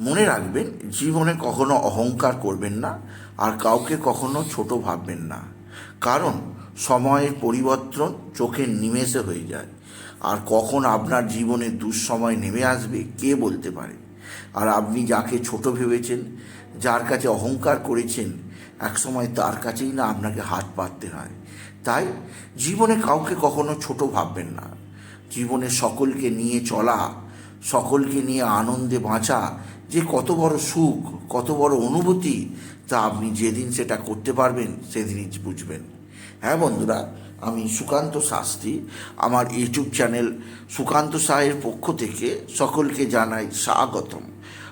মনে রাখবেন, জীবনে কখনো অহংকার করবেন না আর কাউকে কখনো ছোট ভাববেন না। কারণ, সময়ের পরিবর্তন চোখের নিমেষে হয়ে যায়। আর কখন আপনার জীবনে দুঃসময় নেমে আসবে, কে বলতে পারে? আর আপনি যাকে ছোট ভেবেছেন, যার কাছে অহংকার করেছেন, একসময় তার কাছেই না আপনাকে হাত পাততে হয়। তাই, জীবনে কাউকে কখনো ছোট ভাববেন না। জীবনে সকলকে নিয়ে চলা, সকলকে নিয়ে আনন্দে বাঁচা যে কত বড় সুখ, কত বড় অনুভূতি, তা আপনি যেদিন সেটা করতে পারবেন, সেদিনই বুঝবেন। হ্যাঁ বন্ধুরা, আমি সুকান্ত শাস্ত্রী, আমার ইউটিউব চ্যানেল সুকান্ত সাহের পক্ষ থেকে সকলকে জানাই স্বাগতম।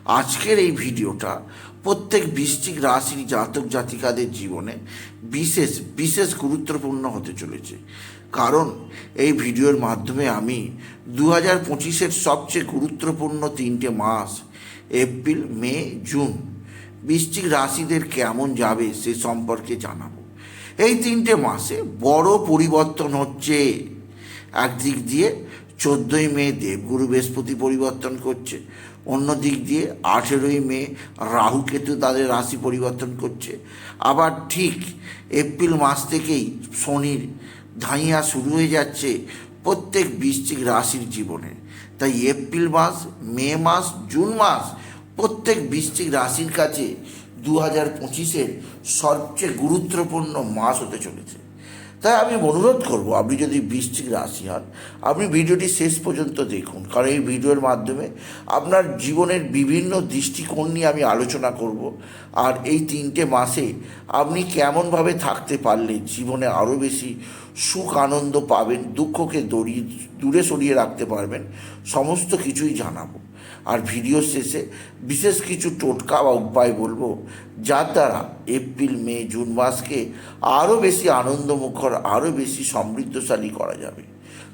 আজকের এই ভিডিওটা প্রত্যেক বৃশ্চিক রাশির জাতক জাতিকাদের জীবনে বিশেষ বিশেষ গুরুত্বপূর্ণ হতে চলেছে। কারণ এই ভিডিওর মাধ্যমে আমি দু হাজার পঁচিশের সবচেয়ে গুরুত্বপূর্ণ তিনটে মাস এপ্রিল, মে, জুন। বৃশ্চিক রাশিদের কেমন যাবে সে সম্পর্কে জানাব। এই তিনটে মাসে বড় পরিবর্তন হচ্ছে। একদিক দিয়ে চোদ্দোই মে দেবগুরু বৃহস্পতি পরিবর্তন করছে। অন্য দিক দিয়ে আঠেরোই মে রাহু কেতু তাদের রাশি পরিবর্তন করছে। আবার ঠিক এপ্রিল মাস থেকেই শনির ধাইয়া শুরু হয়ে যাচ্ছে প্রত্যেক বৃশ্চিক রাশির জীবনে। তাই এপ্রিল মাস, মে মাস, জুন মাস প্রত্যেক বৃশ্চিক রাশির কাছে দু হাজার পঁচিশের সবচেয়ে গুরুত্বপূর্ণ মাস হতে চলেছে। তাই আমি অনুরোধ করব, আপনি যদি বৃষ্টিক রাশি হন, আপনি ভিডিওটি শেষ পর্যন্ত দেখুন। কারণ এই ভিডিওর মাধ্যমে আপনার জীবনের বিভিন্ন দৃষ্টিকোণ নিয়ে আমি আলোচনা করব আর এই তিনটে মাসে আপনি কেমনভাবে থাকতে পারলে জীবনে আরও বেশি সুখ, আনন্দ পাবেন, দুঃখকে দড়িয়ে, দূরে সরিয়ে রাখতে পারবেন, সমস্ত কিছুই জানাব। আর ভিডিও শেষে বিশেষ কিছু টোটকা বা উপায় বলব, যার দ্বারা এপ্রিল, মে, জুন মাসকে আরও বেশি আনন্দমুখর, আরও বেশি সমৃদ্ধশালী করা যাবে।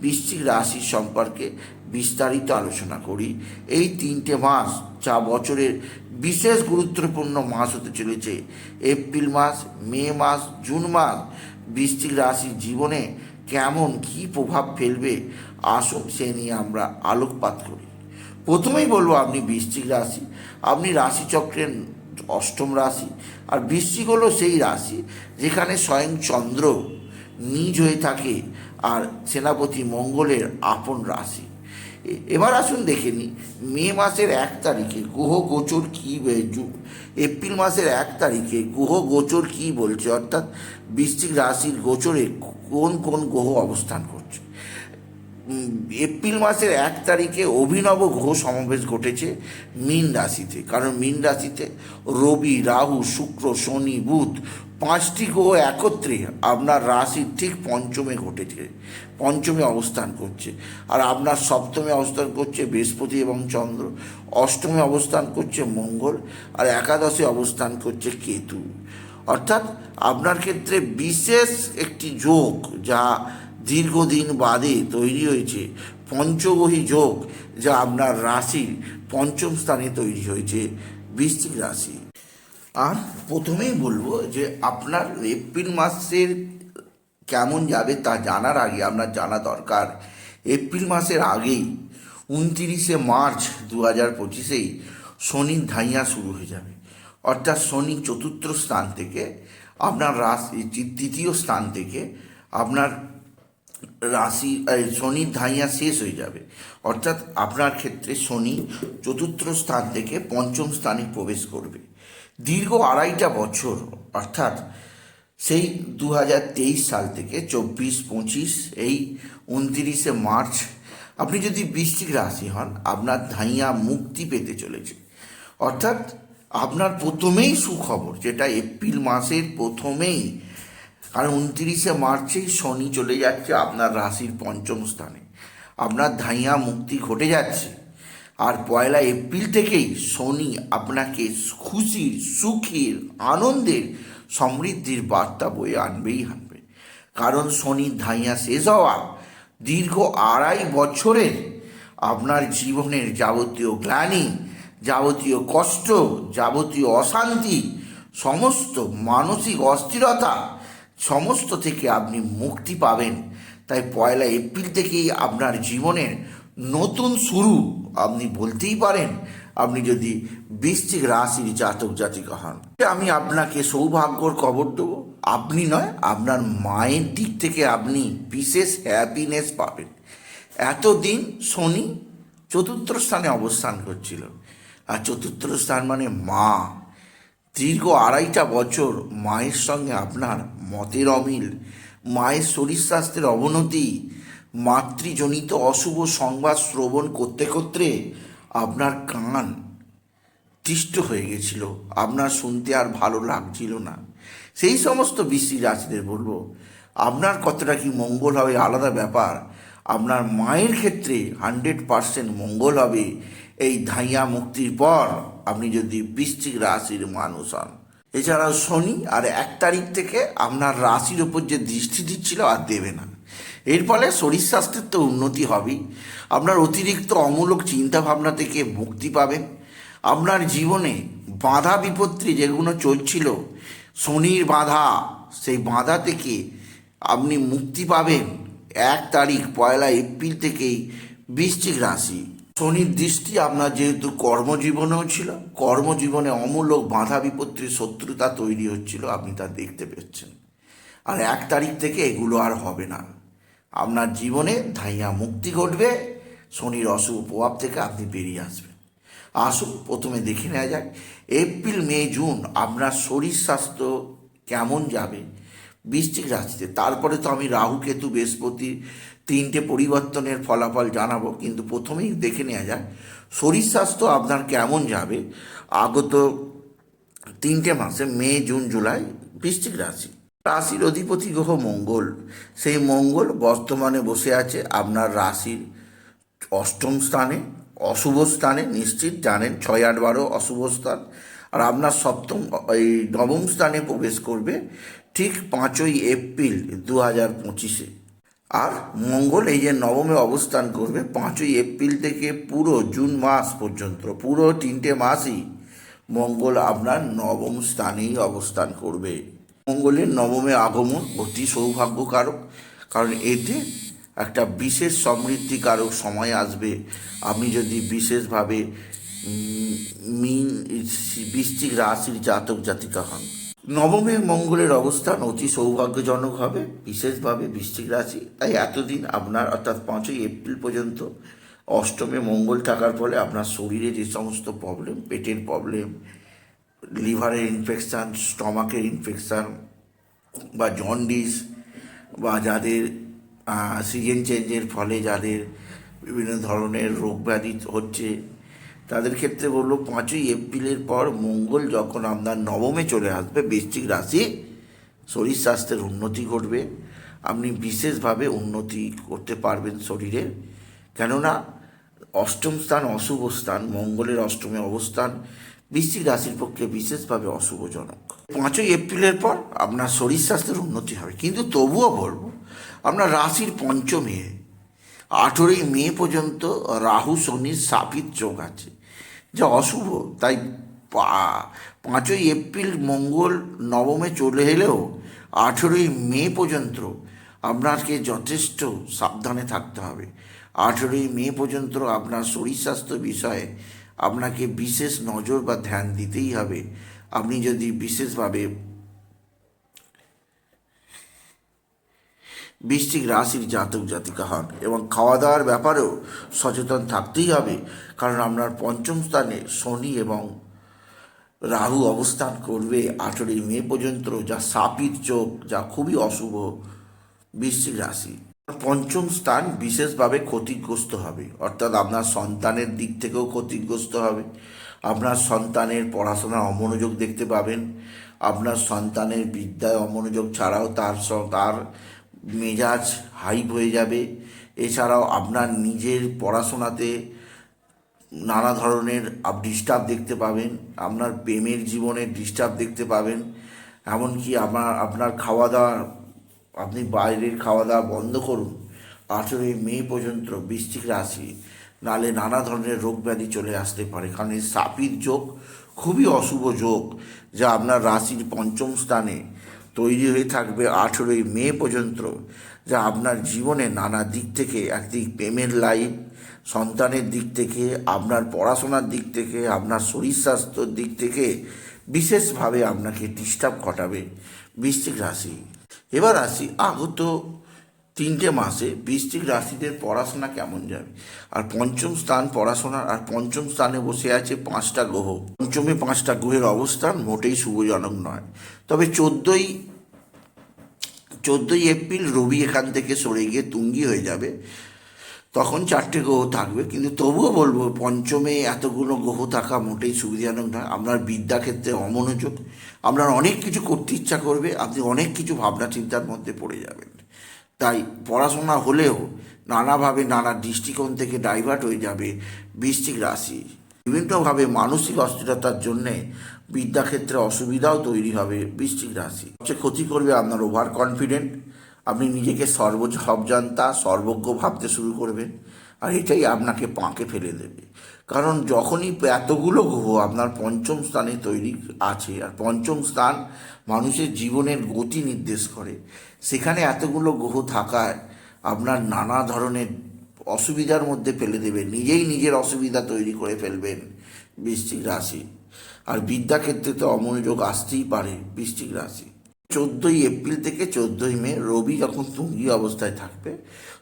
বৃশ্চিক রাশি সম্পর্কে বিস্তারিত আলোচনা করি। এই তিনটে মাস যা বছরের বিশেষ গুরুত্বপূর্ণ মাস হতে চলেছে। এপ্রিল মাস, মে মাস, জুন মাস বৃশ্চিক রাশির জীবনে কেমন কী প্রভাব ফেলবে, আসুন সে নিয়ে আমরা আলোকপাত করি। প্রথমেই বলব আপনি বৃশ্চিক রাশি, আপনি রাশিচক্রের অষ্টম রাশি আর বৃশ্চিক হলো সেই রাশি যেখানে স্বয়ং চন্দ্র নিজ হয়ে থাকে। আর সেনাপতি মঙ্গলের আপন রাশি। এবার আসুন দেখে নিই, মে মাসের এক তারিখে গ্রহ গোচর কী এপ্রিল মাসের এক তারিখে গ্রহ গোচর কী বলছে? অর্থাৎ বৃশ্চিক রাশির গোচরে কোন কোন গ্রহ অবস্থান করছে? এপ্রিল মাসের এক তারিখে অভিনব গ্রহ সমাবেশ ঘটেছে মীন রাশিতে। কারণ মীন রাশিতে রবি, রাহু, শুক্র, শনি, বুধ পাঁচটি গ্রহ একত্রে আপনার রাশির ঠিক পঞ্চমে ঘটেছে, পঞ্চমে অবস্থান করছে। আর আপনার সপ্তমে অবস্থান করছে বৃহস্পতি এবং চন্দ্র, অষ্টমে অবস্থান করছে মঙ্গল, আর একাদশে অবস্থান করছে কেতু। অর্থাৎ আপনার ক্ষেত্রে বিশেষ একটি যোগ যা দীর্ঘদিন বাদে তৈরি হয়েছে, পঞ্চগ্রহী যোগ যা আপনার রাশির পঞ্চম স্থানে তৈরি হয়েছে, বৃশ্চিক রাশি। আর প্রথমেই বলব যে আপনার এপ্রিল মাসের কেমন যাবে তা জানার আগে আপনার জানা দরকার। এপ্রিল মাসের আগেই উনতিরিশে মার্চ দু হাজার পঁচিশেই শনির ধাইয়া শুরু হয়ে যাবে। অর্থাৎ শনি চতুর্থ স্থান থেকে আপনার রাশি তৃতীয় স্থান থেকে আপনার রাশি শনির ধাইয়া শেষ হয়ে যাবে। অর্থাৎ আপনার ক্ষেত্রে শনি চতুর্থ স্থান থেকে পঞ্চম স্থানে প্রবেশ করবে। দীর্ঘ আড়াইটা বছর, অর্থাৎ সেই দু হাজার তেইশ সাল থেকে চব্বিশ, পঁচিশ, এই উনতিরিশে মার্চ, আপনি যদি বৃশ্চিক রাশি হন, আপনার ধাইয়া মুক্তি পেতে চলেছে। অর্থাৎ আপনার প্রথমেই সুখবর, যেটা এপ্রিল মাসের প্রথমেই, কারণ উনত্রিশে মার্চেই শনি চলে যাচ্ছে আপনার রাশির পঞ্চম স্থানে। আপনার ধাইয়া মুক্তি ঘটে যাচ্ছে। আর পয়লা এপ্রিল থেকেই শনি আপনাকে খুশির, সুখের, আনন্দের সমৃদ্ধির বার্তা বয়ে আনবেই আনবে। কারণ শনির ধাইয়া শেষ হওয়া দীর্ঘ আড়াই বছরের আপনার জীবনের যাবতীয় গ্লানি, যাবতীয় কষ্ট, যাবতীয় অশান্তি, সমস্ত মানসিক অস্থিরতা সমস্ত থেকে আপনি মুক্তি পাবেন। তাই পয়লা এপ্রিল থেকেই আপনার জীবনের নতুন শুরু, আপনি বলতেই পারেন, আপনি যদি বৃশ্চিক রাশির জাতক জাতিকা হন। আমি আপনাকে সৌভাগ্যর খবর দেবো। আপনি নয়, আপনার মায়ের দিক থেকে আপনি বিশেষ হ্যাপিনেস পাবেন। এতদিন শনি চতুর্থ স্থানে অবস্থান করছিল। আর চতুর্থ স্থান মানে মা। দীর্ঘ আড়াইটা বছর মায়ের সঙ্গে আপনার মতের অমিল, মায়ের শরীর স্বাস্থ্যের অবনতি মাতৃজনিত অশুভ সংবাদ শ্রবণ করতে করতে আপনার কান তিষ্ট হয়ে গেছিল। আপনার শুনতে আর ভালো লাগছিল না। সেই সমস্ত বৃষ্টি রাশিদের বলব, আপনার কতটা কি মঙ্গল হবে আলাদা ব্যাপার। আপনার মায়ের ক্ষেত্রে হান্ড্রেড পারসেন্ট মঙ্গল হবে। এই ধাইয়া মুক্তির পর আপনি যদি বৃশ্চিক রাশির মানুষ হন। এছাড়াও শনি আর এক তারিখ থেকে আপনার রাশির ওপর যে দৃষ্টি দিচ্ছিল আর দেবে না। এর ফলে শরীর স্বাস্থ্যের তো উন্নতি হবেই। আপনার অতিরিক্ত অমূলক চিন্তাভাবনা থেকে মুক্তি পাবেন। আপনার জীবনে বাধা বিপত্তি যেগুলো চলছিল, শনির বাধা, সেই বাধা থেকে আপনি মুক্তি পাবেন এক তারিখ, পয়লা এপ্রিল থেকেই বৃশ্চিক রাশি। শনির দৃষ্টি আপনার যেহেতু কর্মজীবনেও ছিল, কর্মজীবনে অমূলক বাধা বিপত্তির শত্রুতা তৈরি হচ্ছিল, আপনি তা দেখতে পেয়েছেন। আর এক তারিখ থেকে এগুলো আর হবে না। আপনার জীবনে ধাইয়া মুক্তি ঘটবে। শনির অশুভ প্রভাব থেকে আপনি বেরিয়ে আসবেন। আসুন, প্রথমে দেখে নেওয়া যাক, এপ্রিল, মে, জুন আপনার শরীর স্বাস্থ্য কেমন যাবে? বৃশ্চিক রাশিতে। তারপরে তো আমি রাহু, কেতু, বৃহস্পতি তিনটে পরিবর্তনের ফলাফল জানাব, কিন্তু প্রথমেই দেখে নেওয়া যাক, শরীর স্বাস্থ্য আপনার কেমন যাবে? আগত তিনটে মাসে মে, জুন, জুলাই বৃশ্চিক রাশি। রাশির অধিপতি গ্রহ মঙ্গল। সেই মঙ্গল বর্তমানে বসে আছে আপনার রাশির অষ্টম স্থানে, অশুভ স্থানে, নিশ্চিত জানেন ছয় আট বারো অশুভ স্থান। আর আপনার সপ্তম, এই নবম স্থানে প্রবেশ করবে ঠিক পাঁচই এপ্রিল দু হাজার পঁচিশে। আর মঙ্গল এই যে নবমে অবস্থান করবে পাঁচই এপ্রিল থেকে পুরো জুন মাস পর্যন্ত, পুরো তিনটে মাসই মঙ্গল আপনার নবম স্থানেই অবস্থান করবে। মঙ্গলের নবমে আগমন অতি সৌভাগ্যকারক, কারণ এতে একটা বিশেষ সমৃদ্ধিকারক সময় আসবে। আপনি যদি বিশেষভাবে মিন বৃষ্টিক রাশির জাতক জাতিকা হন। নবমে মঙ্গলের অবস্থান অতি সৌভাগ্যজনক হবে, বিশেষভাবে বৃষ্টিক রাশি। তাই এতদিন আপনার, অর্থাৎ পাঁচই এপ্রিল পর্যন্ত অষ্টমে মঙ্গল থাকার ফলে আপনার শরীরে যে সমস্ত প্রবলেম পেটের প্রবলেম লিভারের ইনফেকশান স্টমাকের ইনফেকশান বা জন্ডিস বা যাদের সিজন চেঞ্জের ফলে যাদের বিভিন্ন ধরনের রোগ ব্যাধি হচ্ছে, তাদের ক্ষেত্রে বলল পাঁচই এপ্রিলের পর মঙ্গল যখন আপনার নবমে চলে আসবে, বৃশ্চিক রাশি, শরীর স্বাস্থ্যের উন্নতি ঘটবে। আপনি বিশেষভাবে উন্নতি করতে পারবেন শরীরের কেননা অষ্টম স্থান অশুভ স্থান, মঙ্গলের অষ্টমে অবস্থান বৃশ্চিক রাশির পক্ষে বিশেষভাবে অশুভজনক। পাঁচই এপ্রিলের পর আপনার শরীর স্বাস্থ্যের উন্নতি হবে। কিন্তু তবুও বলব, আপনার রাশির পঞ্চমে আঠেরোই মে পর্যন্ত রাহু শনির সাপিত যোগ আছে, যা অশুভ। তাই পাঁচই এপ্রিল, মঙ্গল, নবমে চলে এলেও আঠেরোই মে পর্যন্ত আপনাকে যথেষ্ট সাবধানে থাকতে হবে। আঠেরোই মে পর্যন্ত আপনার শরীর স্বাস্থ্য বিষয়ে আপনাকে বিশেষ নজর বা ধ্যান দিতেই হবে। আপনি যদি বিশেষভাবে বৃশ্চিক রাশির জাতক জাতিকা হন এবং খাওয়া দাওয়ার ব্যাপারেও সচেতন থাকতেই হবে, কারণ আপনার পঞ্চম স্থানে শনি এবং রাহু অবস্থান করবে আঠেরোই মে পর্যন্ত, যা সাপির চোখ, যা খুবই অশুভ বৃশ্চিক রাশি। পঞ্চম স্থান বিশেষভাবে ক্ষতিগ্রস্ত হবে। অর্থাৎ আপনার সন্তানের দিক থেকেও ক্ষতিগ্রস্ত হবে। আপনার সন্তানের পড়াশোনার অমনোযোগ দেখতে পাবেন। আপনার সন্তানের বিদ্যায় অমনোযোগ ছাড়াও তার তার মেজাজ হাইপ হয়ে যাবে। এছাড়াও আপনার নিজের পড়াশোনাতে নানা ধরনের ডিস্টার্ব দেখতে পাবেন। আপনার প্রেমের জীবনে ডিস্টার্ব দেখতে পাবেন। এমনকি আপনার আপনার খাওয়া দাওয়া আপনি বাইরের খাওয়া দাওয়া বন্ধ করুন। আঠেরোই মে পর্যন্ত বৃষ্টিক রাশি, নালে নানা ধরনের রোগ ব্যাধি চলে আসতে পারে। কারণ এই সাপির যোগ খুবই অশুভ যোগ, যা আপনার রাশির পঞ্চম স্থানে তৈরি হয়ে থাকবে আঠেরোই মে পর্যন্ত, যা আপনার জীবনে নানা দিক থেকে একদিক প্রেমের লাইফ সন্তানের দিক থেকে, আপনার পড়াশোনার দিক থেকে, আপনার শরীর স্বাস্থ্যর দিক থেকে বিশেষভাবে আপনাকে ডিস্টার্ব ঘটাবে বৃশ্চিক রাশি। এবার আসি আগত তিনটে মাসে বৃষ্টিক রাশিদের পড়াশোনা কেমন যাবে? আর পঞ্চম স্থান পড়াশোনার, আর পঞ্চম স্থানে বসে আছে পাঁচটা গ্রহ। পঞ্চমে পাঁচটা গ্রহের অবস্থান মোটেই শুভজনক নয়। তবে চোদ্দই, চোদ্দোই এপ্রিল রবি এখান থেকে সরে গিয়ে তুঙ্গি হয়ে যাবে। তখন চারটে গ্রহ থাকবে, কিন্তু তবুও বলব পঞ্চমে এতগুলো গ্রহ থাকা মোটেই সুবিধাজনক নয় আপনার বিদ্যাক্ষেত্রে অমনোযোগ, আপনার অনেক কিছু করতে ইচ্ছা করবে, আপনি অনেক কিছু ভাবনা চিন্তার মধ্যে পড়ে যাবেন। তাই পড়াশোনা হলেও নানাভাবে নানা দৃষ্টিকোণ থেকে ডাইভার্ট হয়ে যাবে বৃশ্চিক রাশি। বিভিন্নভাবে মানসিক অস্থিরতার জন্যে বিদ্যাক্ষেত্রে অসুবিধাও তৈরি হবে বৃশ্চিক রাশি। সবচেয়ে ক্ষতি করবে আপনার ওভার কনফিডেন্ট আপনি নিজেকে সর্ব সবজান্তা সর্বজ্ঞ ভাবতে শুরু করবেন আর এটাই আপনাকে পাঁকে ফেলে দেবে। কারণ যখনই এতগুলো গ্রহ আপনার পঞ্চম স্থানে তৈরি আছে আর পঞ্চম স্থান মানুষের জীবনের গতি নির্দেশ করে, সেখানে এতগুলো গ্রহ থাকায় আপনার নানা ধরনের অসুবিধার মধ্যে ফেলে দেবে, নিজেই নিজের অসুবিধা তৈরি করে ফেলবেন বৃশ্চিক রাশি। আর বিদ্যাক্ষেত্রে তো অমনোযোগ আসতেই পারে বৃশ্চিক রাশি। চোদ্দোই এপ্রিল থেকে চোদ্দোই মে রবি যখন তুঙ্গি অবস্থায় থাকবে,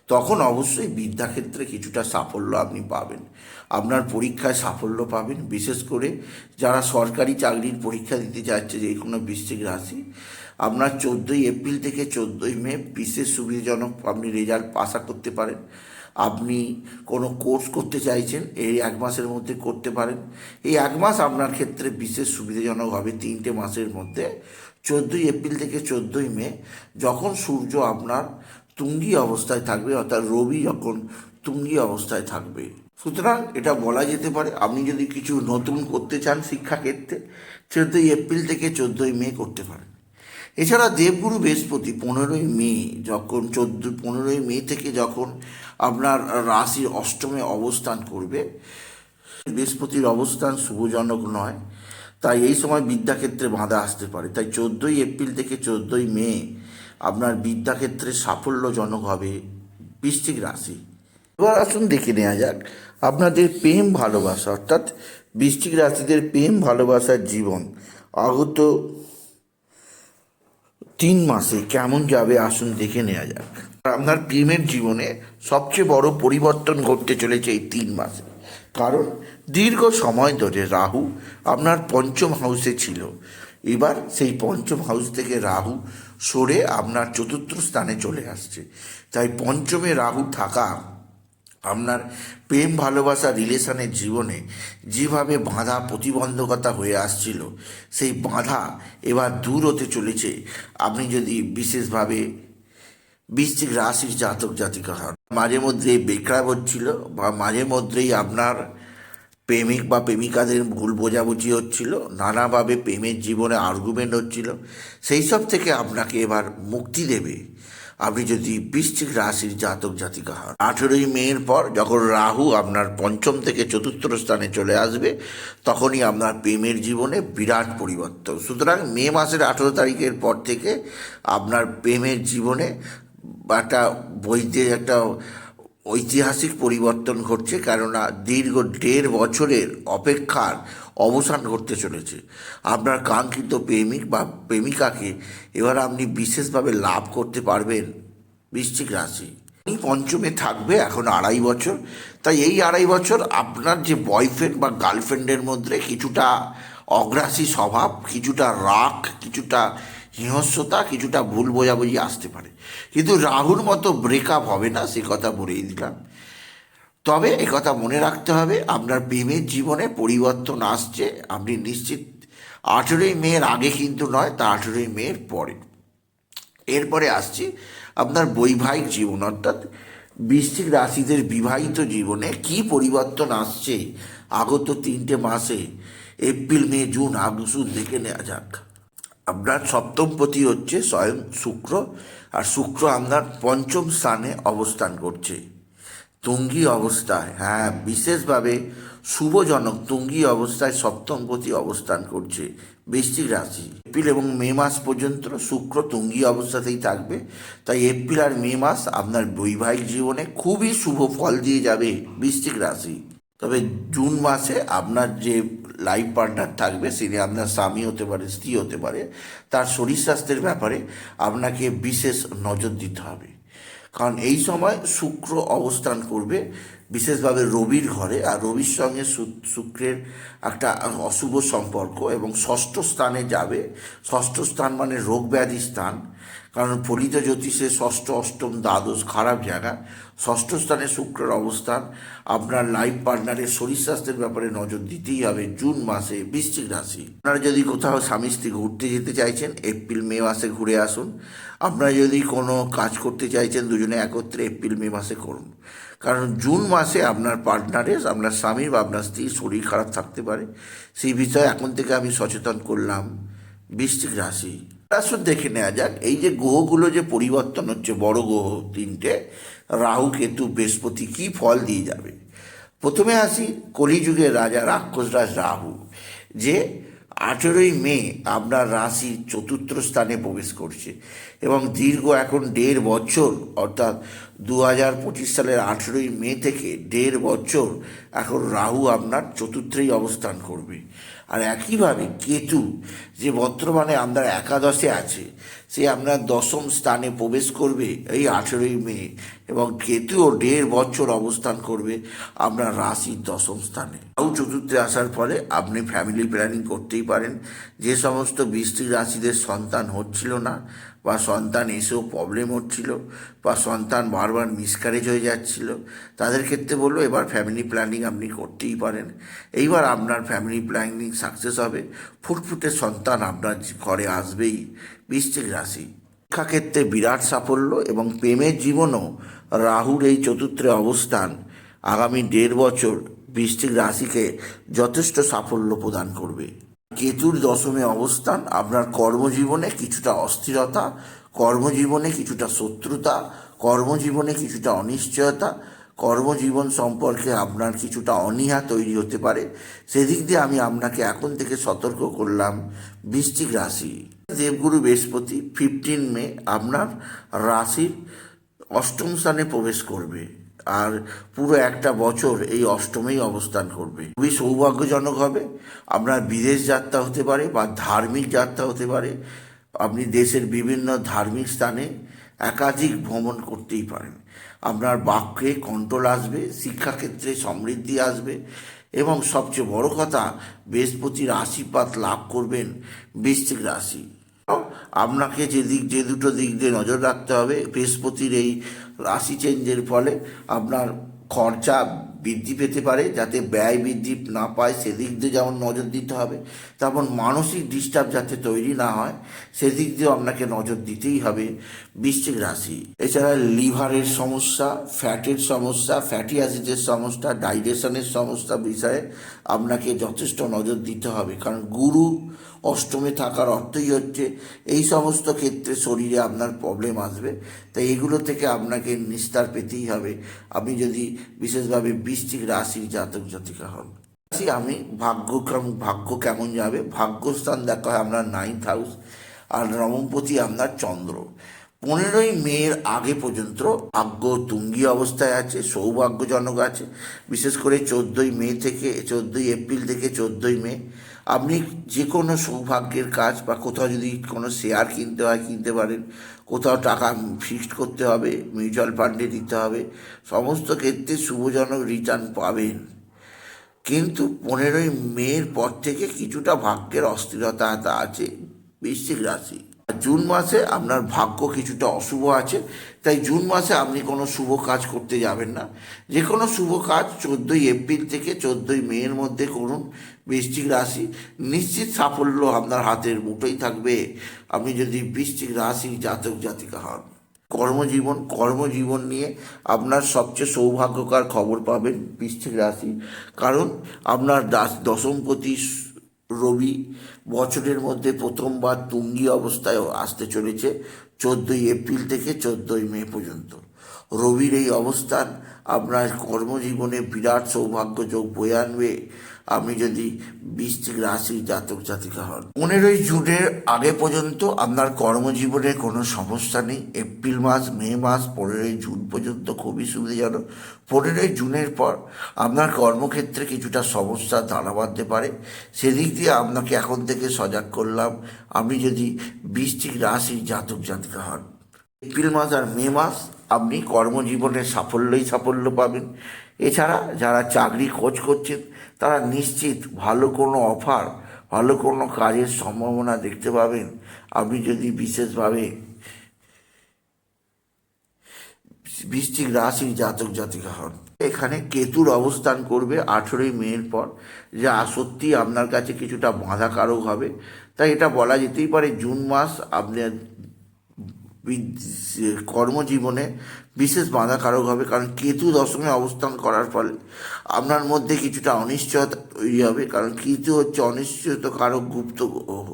তখন অবশ্যই বিদ্যাক্ষেত্রে কিছুটা সাফল্য আপনি পাবেন। আপনার পরীক্ষায় সাফল্য পাবেন। বিশেষ করে যারা সরকারি চাকরির পরীক্ষা দিতে চাচ্ছে যে কোনো বৃশ্চিক রাশি, আপনার চোদ্দোই এপ্রিল থেকে চোদ্দোই মে বিশেষ সুবিধাজনক আপনি রেজাল্ট আশা করতে পারেন। আপনি কোনো কোর্স করতে চাইছেন, এই এক মাসের মধ্যে করতে পারেন। এই এক মাস আপনার ক্ষেত্রে বিশেষ সুবিধাজনক হবে তিনটে মাসের মধ্যে। চোদ্দোই এপ্রিল থেকে চোদ্দোই মে, যখন সূর্য আপনার তুঙ্গি অবস্থায় থাকবে, অর্থাৎ রবি যখন তুঙ্গি অবস্থায় থাকবে। সুতরাং এটা বলা যেতে পারে, আপনি যদি কিছু নতুন করতে চান শিক্ষাক্ষেত্রে, চোদ্দোই এপ্রিল থেকে চোদ্দোই মে করতে পারেন। এছাড়া দেবগুরু বৃহস্পতি পনেরোই মে, যখন চোদ্দ, পনেরোই মে থেকে যখন আপনার রাশির অষ্টমে অবস্থান করবে, বৃহস্পতির অবস্থান শুভজনক নয় তাই এই সময় বিদ্যাক্ষেত্রে বাধা আসতে পারে। তাই চোদ্দোই এপ্রিল থেকে চোদ্দোই মে আপনার বিদ্যাক্ষেত্রে সাফল্যজনক হবে বৃশ্চিক রাশি। এবার আসুন দেখে নেওয়া যাক, আপনাদের প্রেম ভালোবাসা, অর্থাৎ বৃশ্চিক রাশিদের প্রেম ভালোবাসার জীবন আগত তিন মাসে কেমন যাবে আসুন দেখে নেওয়া যাক। আপনার প্রেমের জীবনে সবচেয়ে বড় পরিবর্তন ঘটতে চলেছে এই তিন মাসে। কারণ দীর্ঘ সময় ধরে রাহু আপনার পঞ্চম হাউসে ছিল। এবার সেই পঞ্চম হাউস থেকে রাহু সরে আপনার চতুর্থ স্থানে চলে আসছে। তাই পঞ্চমে রাহু থাকা আপনার প্রেম, ভালোবাসা রিলেশনের জীবনে যেভাবে বাঁধা প্রতিবন্ধকতা হয়ে আসছিল, সেই বাঁধা এবার দূর হতে চলেছে। আপনি যদি বিশেষভাবে বৃশ্চিক রাশির জাতক জাতিকা হন, মাঝে মধ্যে বেকরার হচ্ছিল বা মাঝে মধ্যেই আপনার প্রেমিক বা প্রেমিকাদের ভুল বোঝাবুঝি হচ্ছিল, নানাভাবে প্রেমের জীবনে আর্গুমেন্ট হচ্ছিল, সেই সব থেকে আপনাকে এবার মুক্তি দেবে। আপনি যদি বৃশ্চিক রাশির জাতক জাতিকা হন। আঠেরোই মেয়ের পর যখন রাহু আপনার পঞ্চম থেকে চতুর্থ স্থানে চলে আসবে, তখনই আপনার প্রেমের জীবনে বিরাট পরিবর্তন। সুতরাং মে মাসের আঠেরো তারিখের পর থেকে আপনার প্রেমের জীবনে একটা বইতে একটা ঐতিহাসিক পরিবর্তন ঘটছে কেননা দীর্ঘ দেড় বছরের অপেক্ষার অবসান ঘটতে চলেছে। আপনার কাঙ্ক্ষিত প্রেমিক বা প্রেমিকাকে এবার আপনি বিশেষভাবে লাভ করতে পারবেন বৃশ্চিক রাশি। পঞ্চমে থাকবে, এখন আড়াই বছর। তাই এই আড়াই বছর আপনার যে বয়ফ্রেন্ড বা গার্লফ্রেন্ডের মধ্যে কিছুটা অগ্রাসী স্বভাব, কিছুটা রাগ, কিছুটা হিংস্রতা কিছুটা ভুল বোঝাবুঝি আসতে পারে। কিন্তু রাহুর মতো ব্রেকআপ হবে না, সে কথা বলেই দিলাম। তবে কথা মনে রাখতে হবে, আপনার প্রেমের জীবনে পরিবর্তন আসছে। আপনি নিশ্চিত আঠেরোই মেয়ের আগে কিন্তু নয়, তা আঠেরোই মেয়ের পরে। এরপরে আসছি আপনার বৈবাহিক জীবন, অর্থাৎ বৃশ্চিক রাশিদের বিবাহিত জীবনে কি পরিবর্তন আসছে আগত তিনটে মাসে, এপ্রিল, মে, জুন আসুন দেখে নেওয়া যাক। আপনার সপ্তমপতি হচ্ছে স্বয়ং শুক্র, আর শুক্র আপনার পঞ্চম স্থানে অবস্থান করছে। তুঙ্গি অবস্থায় হ্যাঁ বিশেষভাবে শুভজনক তুঙ্গি অবস্থায় সপ্তমপতি অবস্থান করছে বৃশ্চিক রাশি। এপ্রিল এবং মে মাস পর্যন্ত শুক্র তুঙ্গি অবস্থাতেই থাকবে। তাই এপ্রিল আর মে মাস আপনার বৈবাহিক জীবনে খুবই শুভ ফল দিয়ে যাবে বৃষ্টিক রাশি। তবে জুন মাসে আপনার যে লাইফ পার্টনার থাকবে তিনি আপনার স্বামী হতে পারে, স্ত্রী হতে পারে, তার শরীর স্বাস্থ্যের ব্যাপারে আপনাকে বিশেষ নজর দিতে হবে। কারণ এই সময় শুক্র অবস্থান করবে, বিশেষভাবে রবির ঘরে, আর রবির সঙ্গে শুক্রের একটা অশুভ সম্পর্ক এবং ষষ্ঠ স্থানে যাবে। ষষ্ঠ স্থান মানে রোগ ব্যাধি স্থান। কারণ ফলিত জ্যোতিষে ষষ্ঠ, অষ্টম, দ্বাদশ, খারাপ জায়গা। ষষ্ঠ স্থানে শুক্রের অবস্থান। আপনার লাইফ পার্টনারের শরীর স্বাস্থ্যের ব্যাপারে নজর দিতেই হবে জুন মাসে বৃশ্চিক রাশি। আপনারা যদি কোথাও স্বামী স্ত্রী ঘুরতে যেতে চাইছেন, এপ্রিল, মে মাসে ঘুরে আসুন। আপনারা যদি কোনো কাজ করতে চাইছেন, দুজনে একত্রে এপ্রিল, মে মাসে করুন। কারণ জুন মাসে আপনার পার্টনারের আপনার স্বামী বা আপনার স্ত্রীর শরীর খারাপ থাকতে পারে। সেই বিষয়ে এখন থেকে আমি সচেতন করলাম বৃশ্চিক রাশি। আসুন দেখে নেওয়া যাক। এই যে গ্রহগুলো যে পরিবর্তন হচ্ছে, বড় গ্রহ তিনটে, রাহু, কেতু, বৃহস্পতি কি ফল দিয়ে যাবে? প্রথমে আসি কলিযুগের রাজা রাক্ষসরাজ রাহু, যে আঠেরোই মে আপনার রাশি চতুর্থ স্থানে প্রবেশ করছে এবং দীর্ঘ এখন দেড় বছর, অর্থাৎ দু হাজার পঁচিশ সালের আঠেরোই মে থেকে দেড় বছর এখন রাহু আপনার চতুর্থেই অবস্থান করবে। আর একইভাবে কেতু যে বর্তমানে আমরা একাদশে আছে, সে আপনার দশম স্থানে প্রবেশ করবে এই আঠেরোই মে এবং কেতুও দেড় বছর অবস্থান করবে আপনার রাশির দশম স্থানে। রাহু চতুর্থে আসার ফলে আপনি ফ্যামিলি প্ল্যানিং করতেই পারেন। যে সমস্ত বৃষ্টি রাশিদের সন্তান হচ্ছিল না বা সন্তান এসেও প্রবলেম হচ্ছিল বা সন্তান বারবার মিসক্যারেজ হয়ে যাচ্ছিল, তাদের ক্ষেত্রে বলল এবার ফ্যামিলি প্ল্যানিং আপনি করতেই পারেন। এইবার আপনার ফ্যামিলি প্ল্যানিং সাকসেস হবে, ফুটফুটে সন্তান আপনার ঘরে আসবেই, বৃশ্চিক রাশি। শিক্ষাক্ষেত্রে বিরাট সাফল্য এবং প্রেমের জীবনও রাহুর এই চতুর্থে অবস্থান আগামী দেড় বছর বৃশ্চিক রাশিকে যথেষ্ট সাফল্য প্রদান করবে। কেতুর দশমে অবস্থান, আপনার কর্মজীবনে কিছুটা অস্থিরতা, কর্মজীবনে কিছুটা শত্রুতা, কর্মজীবনে কিছুটা অনিশ্চয়তা, কর্মজীবন সম্পর্কে আপনার কিছুটা অনীহা তৈরি হতে পারে। সেদিক দিয়ে আমি আপনাকে এখন থেকে সতর্ক করলাম বৃশ্চিক রাশি। দেবগুরু বৃহস্পতি ফিফটিন মে আপনার রাশির অষ্টম স্থানে প্রবেশ করবে। আর পুরো একটা বছর এই অষ্টমেই অবস্থান করবে। খুবই সৌভাগ্যজনক হবে। আপনার বিদেশ যাত্রা হতে পারে বা ধার্মিক যাত্রা হতে পারে। আপনি দেশের বিভিন্ন ধার্মিক স্থানে একাধিক ভ্রমণ করতেই পারেন। আপনার বাক্যে কন্ট্রোল আসবে, শিক্ষাক্ষেত্রে সমৃদ্ধি আসবে এবং সবচেয়ে বড় কথা, বৃহস্পতির আশীর্বাদ লাভ করবেন বৃশ্চিক রাশি। আপনাকে যে দিক যে দুটো দিক দিয়ে নজর রাখতে হবে, বৃহস্পতির এই রাশি চেঞ্জের ফলে আপনার খরচা বৃদ্ধি পেতে পারে, যাতে ব্যয় বৃদ্ধি না পায়, সেদিক দিয়ে যেমন নজর দিতে হবে, তেমন মানসিক ডিস্টার্ব যাতে তৈরি না হয়, সেদিক দিয়েও আপনাকে নজর দিতেই হবে বৃশ্চিক রাশি। এছাড়া লিভারের সমস্যা, ফ্যাটের সমস্যা, ফ্যাটি অ্যাসিডের সমস্যা, ডাইজেশনের সমস্যা বিষয়ে আপনাকে যথেষ্ট নজর দিতে হবে, কারণ গুরু অষ্টমে থাকার অর্থই হচ্ছে, এই সমস্ত ক্ষেত্রে শরীরে আপনার প্রবলেম আসবে। তাই এগুলো থেকে আপনাকে নিস্তার পেতেই হবে। আপনি যদি বিশেষভাবে বৃশ্চিক রাশির জাতক জাতিকা হন। রাশি আমি ভাগ্য কেমন ভাগ্য কেমন যাবে? ভাগ্যস্থান দেখা হয় আপনার নাইন্থ হাউস আর নবমপতি আপনার চন্দ্র। পনেরোই মের আগে পর্যন্ত ভাগ্য তুঙ্গি অবস্থায় আছে, সৌভাগ্যজনক আছে। বিশেষ করে চোদ্দোই মে থেকে, চোদ্দোই এপ্রিল থেকে চোদ্দোই মে। আপনি যে কোনো সৌভাগ্যের কাজ বা কোথাও যদি কোনো শেয়ার কিনতে হয়, কিনতে পারেন, কোথাও টাকা ফিক্সড করতে হবে মিউচুয়াল ফান্ডে দিতে হবে, সমস্ত ক্ষেত্রে শুভজনক রিটার্ন পাবেন। কিন্তু পনেরোই মের পর থেকে কিছুটা ভাগ্যের অস্থিরতা আছে, বৃশ্চিক রাশি। আর জুন মাসে আপনার ভাগ্য কিছুটা অশুভ আছে তাই জুন মাসে আপনি কোনো শুভ কাজ করতে যাবেন না। যে কোনো শুভ কাজ চোদ্দোই এপ্রিল থেকে চোদ্দোই মের মধ্যে করুন। বৃশ্চিক রাশি নিশ্চিত সাফল্য আপনার হাতের মুঠোই থাকবে। আপনি যদি বৃশ্চিক রাশি জাতক জাতিকা হন, কর্মজীবন কর্মজীবন নিয়ে আপনার সবচেয়ে সৌভাগ্যকর খবর পাবেন বৃশ্চিক রাশি। কারণ আপনার দাস দশমপতি রবি বছরের মধ্যে প্রথমবার তুঙ্গি অবস্থায় আসতে চলেছে। চোদ্দোই এপ্রিল থেকে চোদ্দই মে পর্যন্ত। রবির এই অবস্থান আপনার কর্মজীবনে বিরাট সৌভাগ্য যোগ বয়ে আনবে। আপনি যদি বৃশ্চিক রাশির জাতক, জাতিকা হন। পনেরোই জুনের আগে পর্যন্ত আপনার কর্মজীবনে কোনো সমস্যা নেই। এপ্রিল মাস, মে মাস, পনেরোই জুন পর্যন্ত খুবই সুবিধাজনক। পনেরোই জুনের পর আপনার কর্মক্ষেত্রে কিছুটা সমস্যা দাঁড়া বাঁধতে পারে। সেদিক দিয়ে আপনাকে এখন থেকে সজাগ করলাম, আপনি যদি বৃশ্চিক রাশির জাতক, জাতিকা হন। এপ্রিল মাস আর মে মাস আপনি কর্মজীবনে সাফল্যই সাফল্য পাবেন। এছাড়া যারা চাকরি খোঁজ করছেন তারা নিশ্চিত ভালো কোনো অফার, ভালো কোনো কাজের সম্ভাবনা দেখতে পাবেন। আপনি যদি বিশেষভাবে বৃশ্চিক রাশির জাতক জাতিকা হন, এখানে কেতুর অবস্থান করবে আঠেরোই মেয়ের পর। যা সত্যি আপনার কাছে কিছুটা বাঁধাকারক হবে। তাই এটা বলা যেতেই পারে জুন মাস আপনার কর্মজীবনে বিশেষ বাধাকারক হবে, কারণ কেতু দশমে অবস্থান করার ফলে আপনার মধ্যে কিছুটা অনিশ্চয়তা তৈরি হবে, কারণ কেতু হচ্ছে অনিশ্চয়ত কারক গুপ্ত গ্রহ।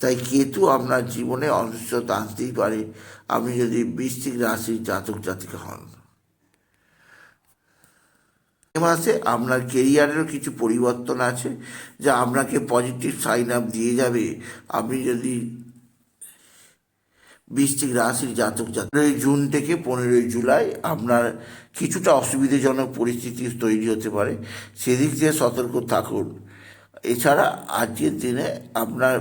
তাই কেতু আপনার জীবনে অনিশ্চয়তা আনতেই পারে। আপনি যদি বৃশ্চিক রাশির জাতক জাতিকা হন। এ মাসে আপনার কেরিয়ারেরও কিছু পরিবর্তন আছে, যা আপনাকে পজিটিভ সাইন আপ দিয়ে যাবে। আপনি যদি বৃশ্চিক রাশির জাতক পনেরোই জুন থেকে পনেরোই জুলাই আপনার কিছুটা অসুবিধাজনক পরিস্থিতি তৈরি হতে পারে। সেদিক দিয়ে সতর্ক থাকুন। এছাড়া আজকের দিনে আপনার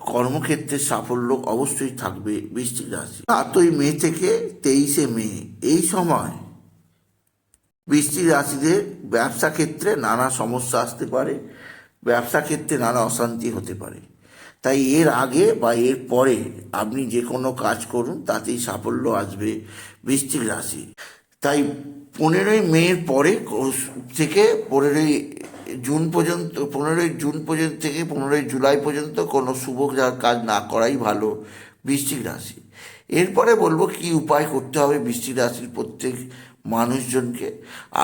কর্মক্ষেত্রে সাফল্য অবশ্যই থাকবে বৃশ্চিক রাশি। সাতই মে থেকে তেইশে মে, এই সময় বৃষ্টির রাশিদের ব্যবসা ক্ষেত্রে নানা সমস্যা আসতে পারে। ব্যবসা ক্ষেত্রে নানা অশান্তি হতে পারে। তাই এর আগে বা এর পরে আপনি যে কোনো কাজ করুন, তাতেই সাফল্য আসবে বৃষ্টিক রাশি। তাই পনেরোই মের পরে থেকে পনেরোই জুন পর্যন্ত, পনেরোই জুন পর্যন্ত থেকে পনেরোই জুলাই পর্যন্ত কোনো শুভ কাজ না করাই ভালো বৃশ্চিক রাশি। এরপরে বলব কি উপায় করতে হবে বৃশ্চিক রাশির প্রত্যেক মানুষজনকে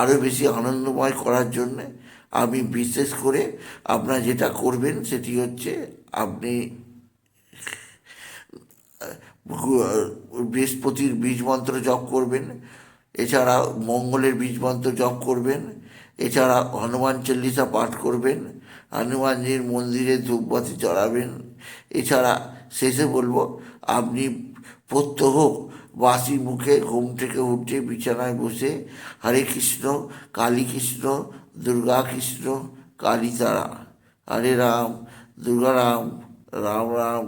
আরও বেশি আনন্দময় করার জন্যে। আমি বিশেষ করে আপনারা যেটা করবেন সেটি হচ্ছে আপনি বৃহস্পতির বীজ মন্ত্র জপ করবেন, এছাড়া মঙ্গলের বীজ মন্ত্র জপ করবেন, এছাড়া হনুমান চল্লিশা পাঠ করবেন, হনুমানজির মন্দিরে ধূপবাতি চড়াবেন এছাড়া শেষে বলব, আপনি প্রত্যহ বাসি মুখে ঘুম থেকে উঠে বিছানায় বসে হরে কৃষ্ণ, কালী কৃষ্ণ, দুর্গা কৃষ্ণ কালী তারা হরে রাম দুর্গা রাম রাম রাম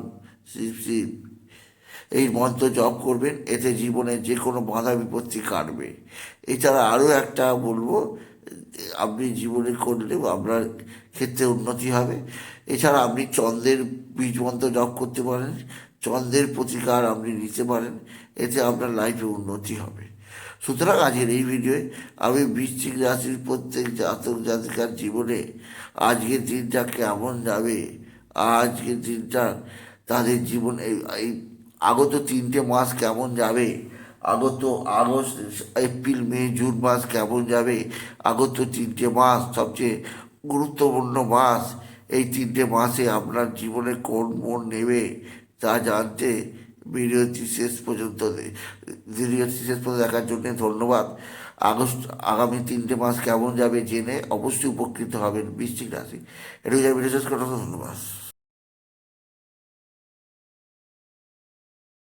শিব শিব, এই মন্ত্র জপ করবেন, এতে জীবনে যে কোনো বাধা বিপত্তি কাটবে। এছাড়া আরও একটা বলব, আপনি জীবনে করলে আপনার ক্ষেত্রে উন্নতি হবে। এছাড়া আপনি চন্দ্রের বীজ মন্ত্র জপ করতে পারেন, চন্দ্রের প্রতিকার আপনি নিতে পারেন, এতে আপনার লাইফে উন্নতি হবে। সুতরাং আজকের এই ভিডিওয়ে আমি বৃশ্চিক রাশির প্রত্যেক জাতক জাতিকার জীবনে আজকের দিনটা কেমন যাবে আজকের দিনটা তাদের জীবন, এই আগত তিনটে মাস কেমন যাবে? আগত আগস্ট, এপ্রিল, মে, জুন মাস কেমন যাবে? আগত তিনটে মাস সবচেয়ে গুরুত্বপূর্ণ মাস। এই তিনটে মাসে আপনার জীবনে কোন মোড় নেবে তা জানতে ভিডিওটি শেষ পর্যন্ত ভিডিওটি শেষ পর্যন্ত দেখার জন্য ধন্যবাদ। আগস্ট, আগামী তিনটে মাস কেমন যাবে জেনে অবশ্যই উপকৃত হবেন বৃশ্চিক রাশি। এটা ভিডিও শেষ করার ধন্যবাদ।